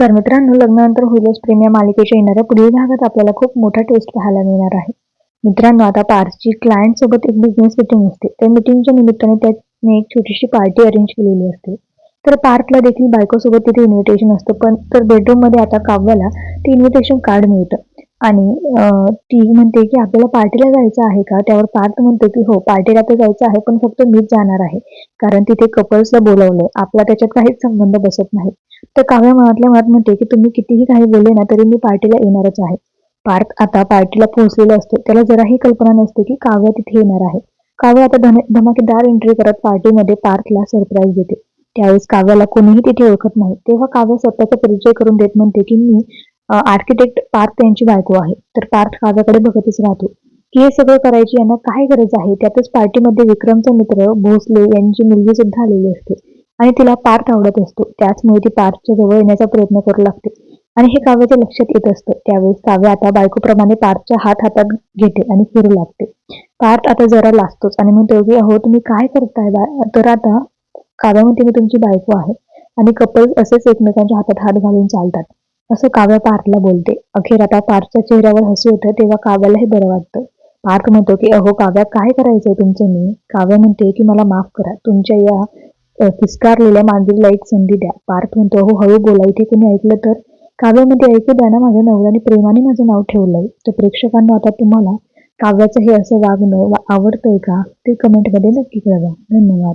नमस्कार मित्रांनो लग्नानंतर होईलच प्रेम या मालिकेच्या येणाऱ्या पुढील भागात आपल्याला खूप मोठा टेस्ट पाहायला मिळणार आहे. मित्रांनो आता पार्सची क्लायंट सोबत एक बिझनेस मीटिंग असते. त्या मीटिंगच्या निमित्ताने त्याने एक छोटीशी पार्टी अरेंज केलेली असते. तर पार्थला देखील बायकोसोबत तिथे इन्व्हिटेशन असतं. पण तर बेडरूममध्ये आता काव्याला ते इन्व्हिटेशन कार्ड मिळतं. आणि ती म्हणते की आपल्याला पार्टीला जायचं आहे का? त्यावर पार्थ म्हणतो की हो पार्टीला तर जायचं आहे पण फक्त मीच जाणार आहे. कारण तिथे कपल्सला बोलवलंय. आपला त्याच्यात काहीच संबंध बसत नाही. तर काव्या मनातल्या मनात म्हणते की तुम्ही कितीही काही बोलले ना तरी मी पार्टीला येणारच आहे. पार्थ आता पार्टीला पोहोचलेला असतो. त्याला जराही कल्पना नसते की काव्या तिथे येणार आहे. काव्या आता धमाकेदार एंट्री करत पार्टीमध्ये पार्थला सरप्राईज देते. त्यावेळेस काव्याला कोणीही तिथे ओळखत नाही. तेव्हा काव्या स्वतःचा परिचय करून देत म्हणते की मी आर्किटेक्ट पार्थ यांची बायको आहे. तर पार्थ काव्याकडे बघतच राहतो. की हे सगळं करायची यांना काय गरज आहे? त्यातच पार्टीमध्ये विक्रमचा मित्र भोसले यांची मुलगी सुद्धा आलेली असते. आणि तिला पार्थ आवडत असतो. त्याचमुळे ती पार्थच्या जवळ येण्याचा प्रयत्न करू लागते. आणि हे काव्याच्या लक्षात येत असतं. त्यावेळेस काव्य आता बायकोप्रमाणे पार्थच्या हात हातात घेते आणि फिरू लागते. पार्थ आता जरा लाजतोच आणि म्हणतो की अहो तुम्ही काय करताय तर आता काव्या म्हणते मी तुमची बायको आहे. आणि कपल्स असेच एकमेकांच्या हातात हात घालून चालतात. असं काव्या पार्थला बोलते. अखेर आता पार्थच्या चेहऱ्यावर हसू येतं तेव्हा काव्यालाही बरं वाटतं. पार्थ म्हणतो की अहो काव्या काय करायचंय तुमचं मी? काव्य म्हणते की मला माफ करा. तुमच्या या फिस्कारलेल्या मांजरीला एक संधी द्या. पार्थ म्हणतो अहो हळू बोला. इथे कोणी ऐकलं तर? काव्यामध्ये ऐकू द्या ना माझ्या नवऱ्याने. प्रेमाने माझं नाव ठेवलंय. तर प्रेक्षकांना आता तुम्हाला काव्याचं हे असं वागणं आवडतंय का? ते कमेंटमध्ये नक्की कळवा. धन्यवाद.